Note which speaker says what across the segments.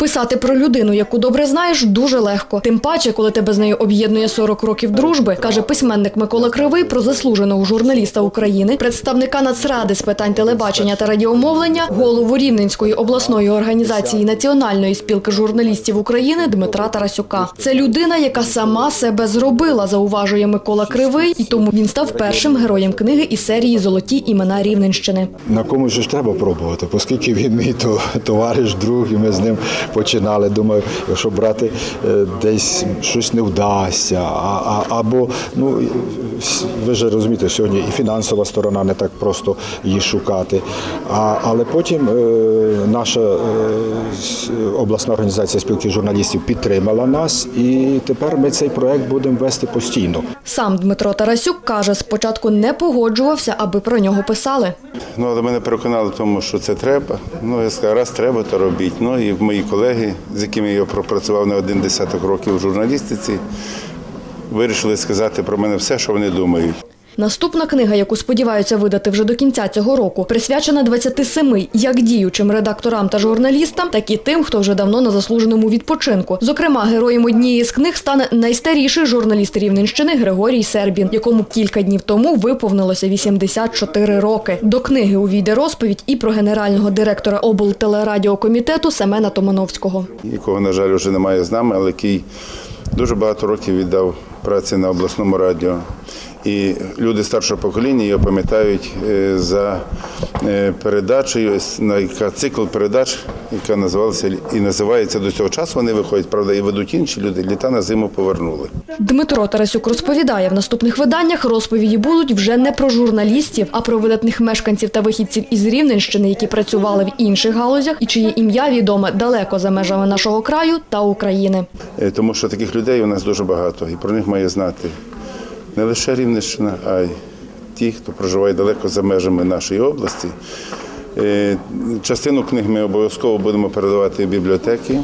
Speaker 1: Писати про людину, яку добре знаєш, дуже легко. Тим паче, коли тебе з нею об'єднує 40 років дружби, каже письменник Микола Кривий про заслуженого журналіста України, представника Нацради з питань телебачення та радіомовлення, голову Рівненської обласної організації Національної спілки журналістів України Дмитра Тарасюка. Це людина, яка сама себе зробила, зауважує Микола Кривий, і тому він став першим героєм книги із серії Золоті імена Рівненщини.
Speaker 2: На комусь ж треба пробувати, оскільки він мій то, товариш, друг, і ми з ним починали. Думаю, якщо брати е, десь щось не вдасться, а, а, або ну ви ж розумієте, сьогодні і фінансова сторона не так просто її шукати. А, але потім е, наша е, обласна організація спілки журналістів підтримала нас, і тепер ми цей проект будемо вести постійно.
Speaker 1: Сам Дмитро Тарасюк каже, спочатку не погоджувався, аби про нього писали.
Speaker 3: Ну, але мене переконали в тому, що це треба. Ну, я сказав, раз треба, то робіть. Ну і мої колеги, з якими я пропрацював не один десяток років у журналістиці, вирішили сказати про мене все, що вони думають.
Speaker 1: Наступна книга, яку сподіваються видати вже до кінця цього року, присвячена 27 як діючим редакторам та журналістам, так і тим, хто вже давно на заслуженому відпочинку. Зокрема, героєм однієї з книг стане найстаріший журналіст Рівненщини Григорій Сербін, якому кілька днів тому виповнилося 84 роки. До книги увійде розповідь і про генерального директора облтелерадіокомітету Семена Томановського.
Speaker 3: якого, на жаль, вже немає з нами, але який дуже багато років віддав праці на обласному радіо. І люди старшого покоління його пам'ятають е, за е, передачею, яка цикл передач, яка називалася і називається до цього часу. Вони виходять, правда, і ведуть інші люди. Літа на зиму повернули.
Speaker 1: Дмитро Тарасюк розповідає, в наступних виданнях розповіді будуть вже не про журналістів, а про видатних мешканців та вихідців із Рівненщини, які працювали в інших галузях і чиє ім'я відоме далеко за межами нашого краю та України.
Speaker 3: Е, Тому що таких людей у нас дуже багато, і про них має знати не лише Рівненщина, а й ті, хто проживає далеко за межами нашої області. Е, Частину книг ми обов'язково будемо передавати в бібліотеки.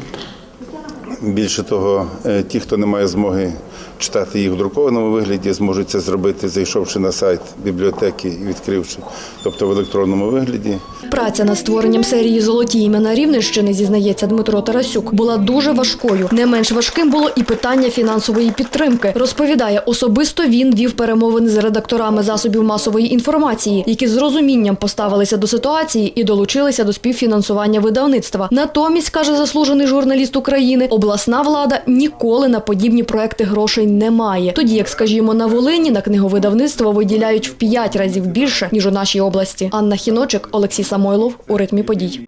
Speaker 3: Більше того, е, ті, хто не має змоги читати їх в друкованому вигляді, зможуть це зробити, зайшовши на сайт бібліотеки і відкривши, тобто в електронному вигляді.
Speaker 1: Праця над створенням серії Золоті імена Рівненщини, зізнається Дмитро Тарасюк, була дуже важкою. Не менш важким було і питання фінансової підтримки. Розповідає, особисто він вів перемовини з редакторами засобів масової інформації, які з розумінням поставилися до ситуації і долучилися до співфінансування видавництва. Натомість, каже заслужений журналіст України, обласна влада ніколи на подібні проекти грошей не має. Тоді, як скажімо, на Волині на книговидавництво виділяють в п'ять разів більше ніж у нашій області. Анна Хіночик, Олексій Самойлов у ритмі подій.